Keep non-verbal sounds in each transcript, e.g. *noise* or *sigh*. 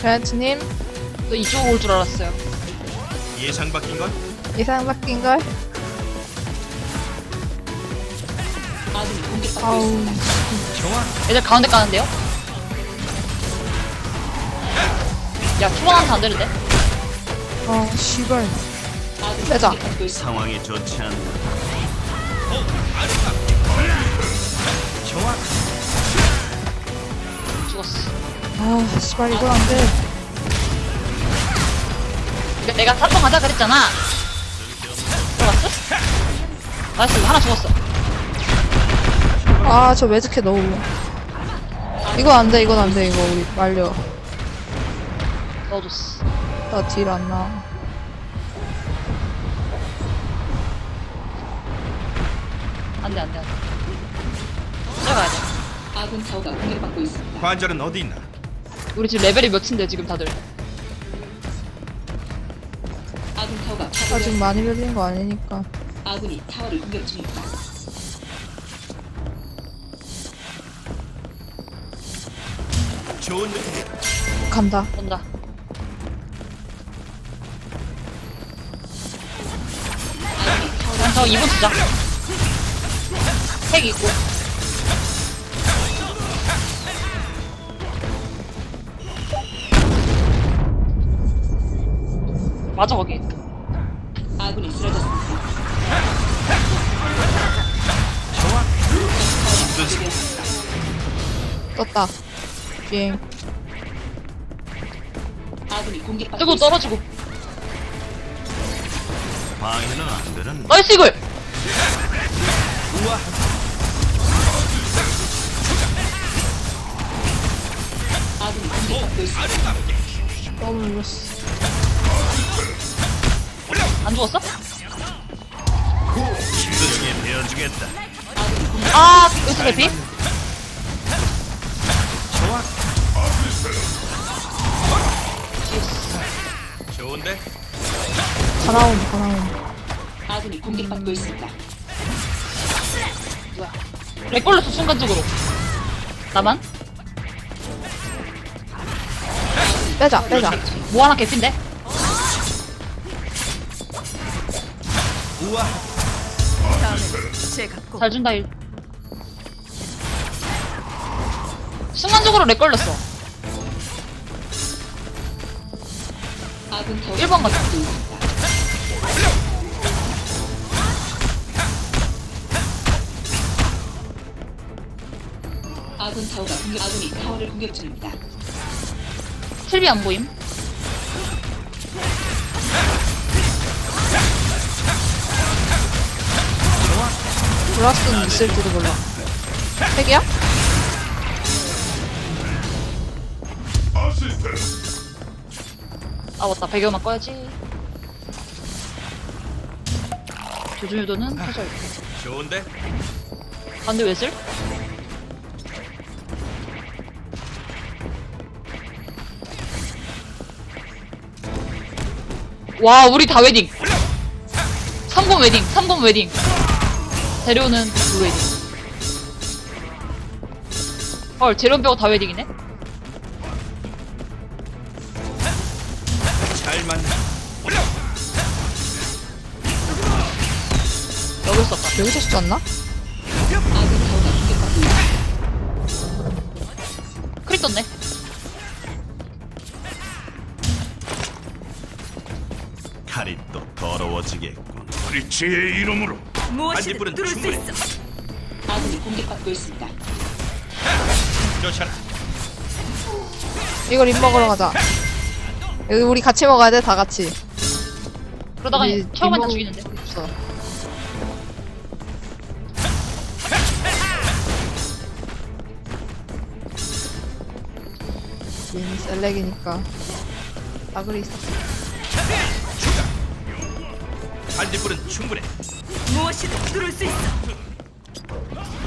베란트님 너 이쪽으로 올줄 알았어요. 예상 바뀐 건? 이상 바뀐 걸? 아우 좋아. 애들 가운데 까는데요? 야, 초반한테 안 되는데? 아 씨발 빼자 상황이 좋지 않다. 좋아. 아 씨발 이건 안돼 근데 내가 사통 하자 그랬잖아. 들어갔어? 나이스, 이거 하나 죽었어. 아 저 매직해 너무 이건 안돼 이건 안 돼 이거 우리 말려 넣어줬어. 나 딜 안 나와 안 돼, 안 돼, 안 돼. 들어가야 돼. 아군 타워가 공격받고 있습니다. 관절은 어디 있나? 우리 지금 레벨이 몇인데, 지금 다들. 아군 타워가 아직 파괴되었습니다. 많이 밀린 거 아니니까 아군이 타워를 공격 중입니다. 좋은. 간다 온다. 아군이 그냥 저 2분 주자. 핵 있고. 맞아, 거기. 아군이 쓰러졌습니다. 떴다 비행 아군이 공격받고 뜨고 있습니다. 떨어지고. 방해는 안 되는. 나이스 이글! 우와. 아군이 공격받고 있습니다. 너무 밀렸어 안 죽었어? 힘들게 베어주겠다. 아, 대피? 좋아. 좋은데? 다 나온다 다 나온다 아군이 공격받고 있습니다. 뭐야. 렉 걸렸어, 순간적으로. 나만? 빼자 빼자 뭐 하나 개핀데? 우와. 잘 준다, 일. 순간적으로 렉 걸렸어. 아군 타워가 1번 가자. 공격받고 있습니다. 아군 타워가 공격 아군이 타워를 공격 중입니다. 킬비 안 보임? 브라스는 있을지도 몰라 핵이야? 아, 맞다. 배경만 꺼야지. 조준 유도는 켜져 있고. 좋은데? 반대 왜 쓸? 와, 우리 다 웨딩. 3번 웨딩, 3번 웨딩. 재료는 두 웨딩. 헐, 재료 빼고 다 웨딩이네? 잘 맞네. 여길 썼다. 여기서 있습니다. 크리 떴네. 칼이 또 더러워지겠군. 프리치의 이름으로. 반딧불은 충분해. 아군이 공격받고 있습니다. 쫓아라. 이걸 입 먹으러 가자 여기 우리 같이 먹어야 돼 다 같이 그러다가 우리 처음엔 다입 죽이는데. 먹- 없어 민 셀렉이니까 다그리 있어 반딧불은 충분해. 무엇이든 뚫을 수 있어.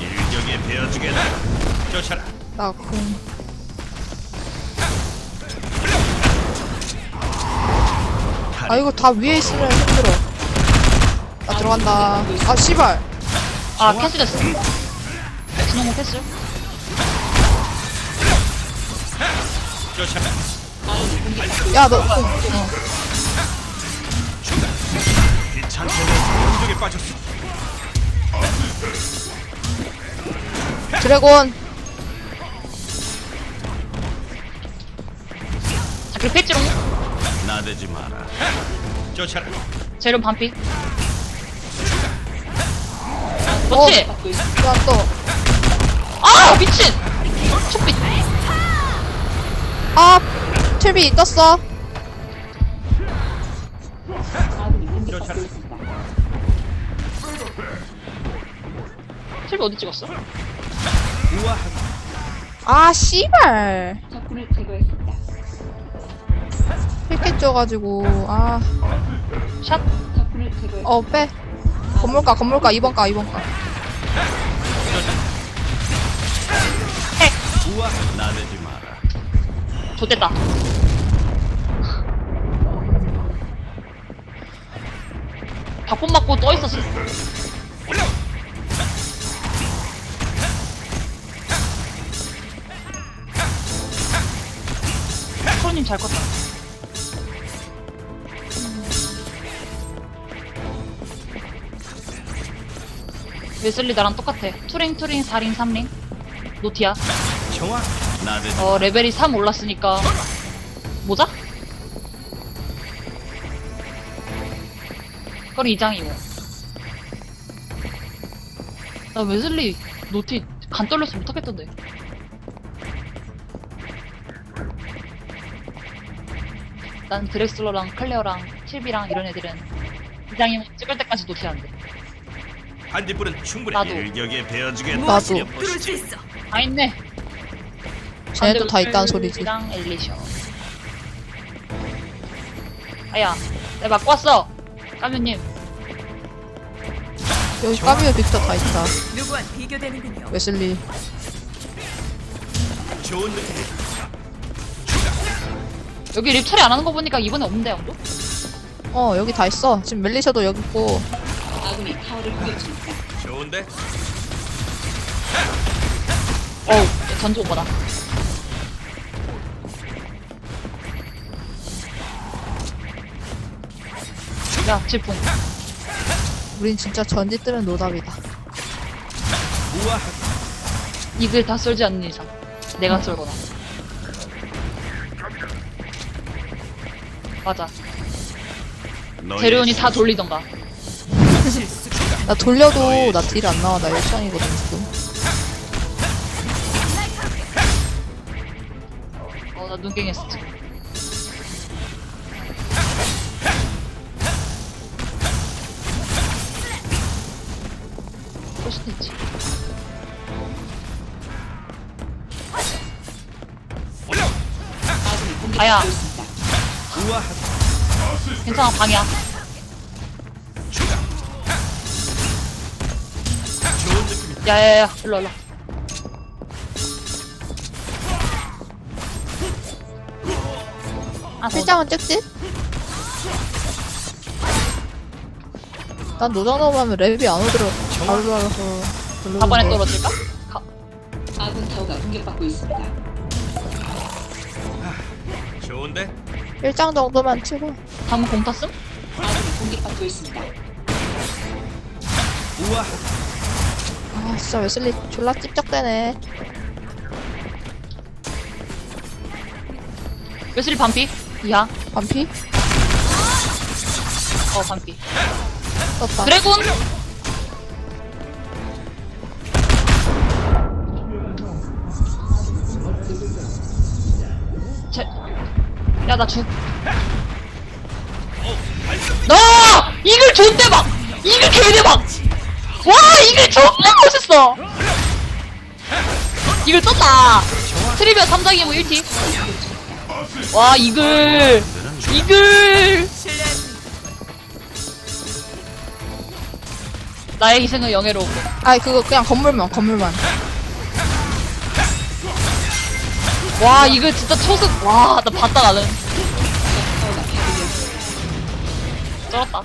일격에 베어주겠다. 쫓아라. 나궁 아 이거 다 위에 있으면 힘들어 나 들어간다 아 씨발 아, 캔슬했어. 진홍호 캔슬. 쫓아라. 아군이 공격받고 야, 너, 어, 빠졌어. 드래곤. 자, 그 패지롱. 나대지 마라. 쫓아라. 재료 반피. 어. 그렇지. 있습니다. 야, 또. 아, 미친! 촉빛. 아, 틀비 떴어. 아군 틀비 어디 찍었어? 아, 씨발. 적군을 제거했습니다. 힐켓 쪄가지고. 아, 샷. 적군을 제거했습니다. 어, 빼. 건물가, 건물가, 2번 가, 2번 가. 우아 나대지 마라. 좋됐다. 박본 맞고 떠 있었어. 잘 컸다. 웨슬리 나랑 똑같아. 투링, 투링, 4링, 3링. 노티야. 어, 레벨이 3 올랐으니까. 모자? 그건 2장이고. 나 웨슬리 노티 간 떨려서 못하겠던데. 난 드렉슬러랑 클레어랑 틸비랑 이런 애들은 2장이 찍을 때까지 노티하는데. 반딧불은 충분해. 나도. 일격에 베어주겠다. 나도. 뚫을 수 있어. 다 있네. 쟤네도 다 있다는 소리지. 랑 엘리셔. 아야, 내가 맞고 왔어. 까뮤님. 여기 까비오 빅터 다 있다. 누구와 비교되는군요. 웨슬리. 좋은 느낌. 여기 립 처리 안 하는 거 보니까 이번에 없는데 아무도? 어, 여기 다 있어. 지금 멜리셔도 여기 있고. 아군이 타워를 공격 중입니다. 좋은데? 어우, 전투 오버다. 야, 질풍. 우린 진짜 전지 뜨면 노답이다. 이글 다 썰지 않는 이상. 내가 썰거나. 맞아. 재료원이 다 돌리던가. 나 돌려도 나 딜 안 나와. 나 1장이거든, 지금. 어, 나 눈갱했어, 지금. 아군이 아야. 우아하게 괜찮아, 방이야. 야야야, 일로 일로. 아, 1장은 찍지? 난 노장 넘으면 랩이 안 오더라. 바로 알아서. 별로 4번에 떨어질까? 가. 아군 타워가 공격받고 있습니다. 좋은데? 1장 정도만 치고. 방금 공 탔음? 아군이 공격받고 있습니다. 우아하게 아, 진짜 웨슬리 졸라 찝쩍대네. 웨슬리 반피? 이하? 반피? 어, 반피. 떴다. 드래곤! 나 죽. 나! 이글 존대박! 이글 개대박! 와, 이글 존나 멋있어! 이글 떴다! 트리비아 3장이고 1티. 와, 이글! 이글! 나의 희생은 영예로우고. 아이, 그거 그냥 건물만, 건물만. 와, 이거 진짜 초습. 와, 나 봤다, 나는. 쩔었다.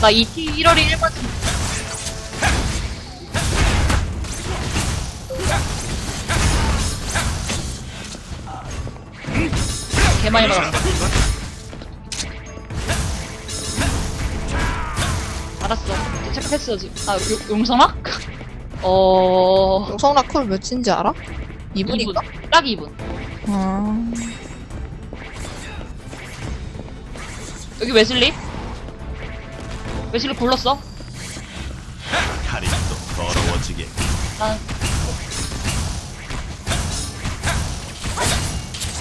나 2키 1월이 1번 개 많이 받았어. 알았어. 체크했어 지금. 아 용, 용성아? *laughs* 어. 용성락 콜 몇인지 알아? 2분인가? 딱 2분. 아. 어. 여기 웨슬리? 웨슬리 불렀어? 칼이 또 더러워지게. 나는.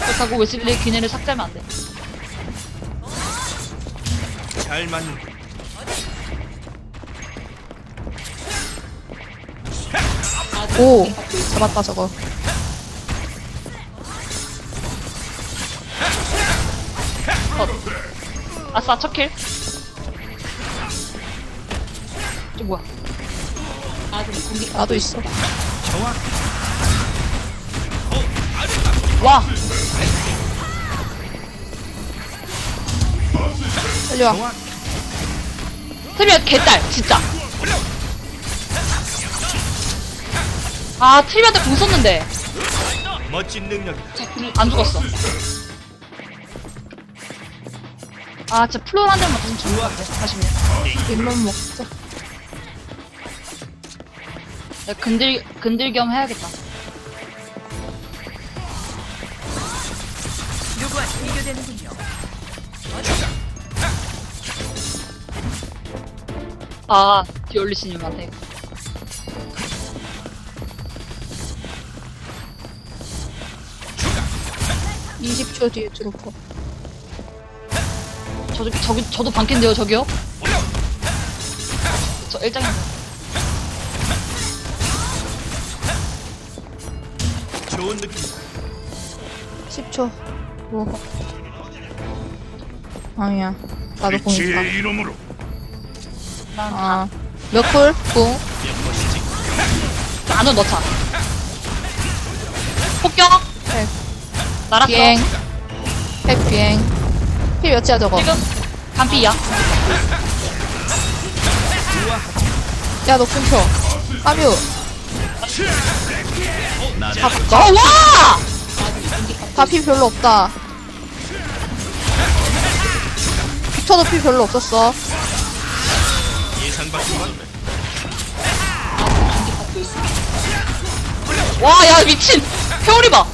그렇다고 웨슬리 기내를 삭제하면 안 돼. 잘 맞는. 아군이 오! 잡았다 저거 아싸, 첫 킬. 저 뭐야? 아군이 공격받고 나도 있어. 와! 빨리 와. 트리아 개딸, 진짜. 아, 트리아한테 궁 썼는데. 멋진 능력이다. 안 죽었어. 아, 진짜 플로어 한 대만 맞으면 좋을 것 같아. 아쉽네. 립만 먹자 내가 근들, 근들 겸 해야겠다. 아, 디올리스님한테. 20초 뒤에 트로퍼 저, 저기, 저도 반캔데요, 저기요? 저 일장이 좋은 느낌. 10초 뭐 아니야 나도 공 있다 이름으로. 난아몇 쿨? 궁? 안으로 넣자. 폭격! 네. 날았어. 비행 핵 비행 필 몇이야 저거 지금 간피야. 야 너 끊겨 까뮤 나는 어, 와! 다피 별로 없다 빅터도 피 별로 없었어. 와, 야, 미친! 회오리 봐!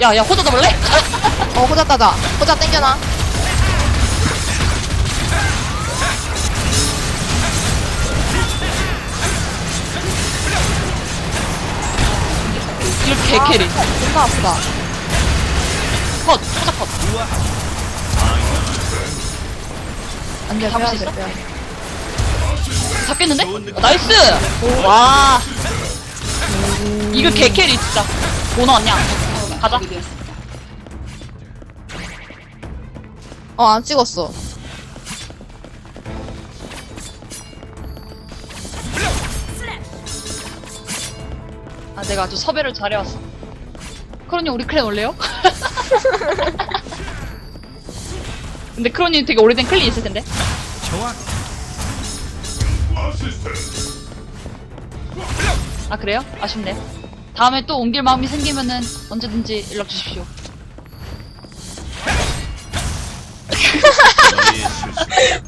야, 야, 호자 잡을래? 어 호자 따다 호자 땡겨놔 이렇게 개캐리. 존나 아프다 컷! 호자 컷. 안돼 잡을 수 있어? 잡겠는데? 어, 나이스! 와. 이거 개캐리, 진짜. 뭐 나왔냐? 가자. 어 안 찍었어 아, 내가 아주 섭외를 잘해왔어. 크로님, 우리 클랜 올래요? *laughs* 근데 크로님 되게 오래된 클랜 있을 텐데? 아, 그래요? 아쉽네. 다음에 또 옮길 마음이 생기면은 언제든지 연락 주십시오.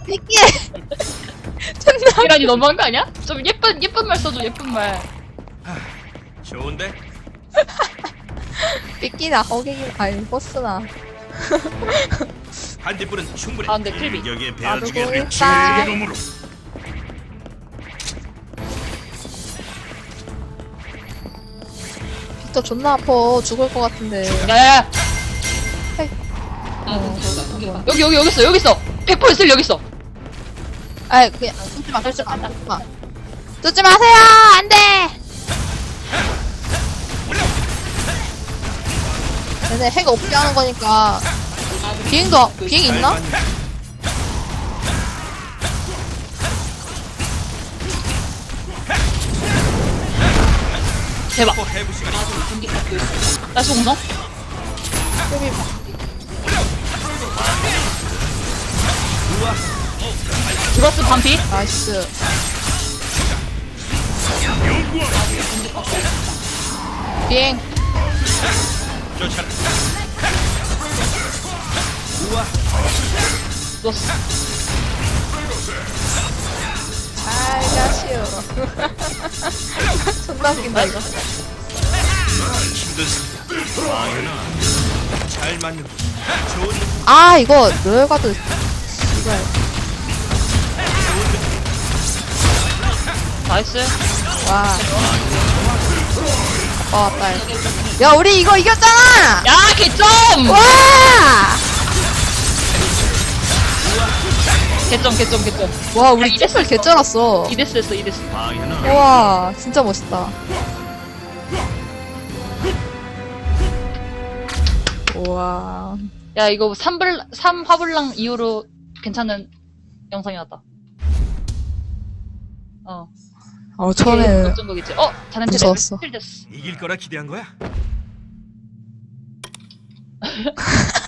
삐끼해 존나 이란이 너무한 거 아니야? 좀 예쁜, 예쁜 말 써줘, 예쁜 말. 좋은데? 삐끼나 허갱이 아니 버스나 반딧불은 충분해. 가운데 클비. 여기에 베어주게 공 리치 있다. 이름으로. 빅터 존나 아파 죽을 것 같은데 야야야! 아군 타워가 공격받고 여기, 여기, 여기 있어, 여기 있어! 100% 있을 여기 있어! 아이 그냥 뜯지 마 뜯지 마 뜯지 마 뜯지 마세요 안돼 얘네 핵 없게 하는 거니까 비행도 비행. 있나? 대박. 나이스 공성? 브러스 반피? 나이스. 비행. 누웠어. 잘 가시오. 존나 웃긴다, 이거. 힘들습니다. 아연아. 잘 맞는 좋은 아, 이거, 로열가드. 이걸. 나이스. 와. 어, 왔다. 야, 우리 이거 이겼잖아! 야, 개점! 와! 개점, 개점, 개점. 와, 우리 야, kép을 개쩔었어. 이데스 했어, 이데스. 우와, 진짜 멋있다. 우와. 야, 이거 3불, 3 화불랑 이후로 괜찮은 영상이었다. 어. 어, 처음에는 역전극이지. 어, 무서웠어. 레벨 7 됐어. 이길 거라 기대한 거야? *laughs*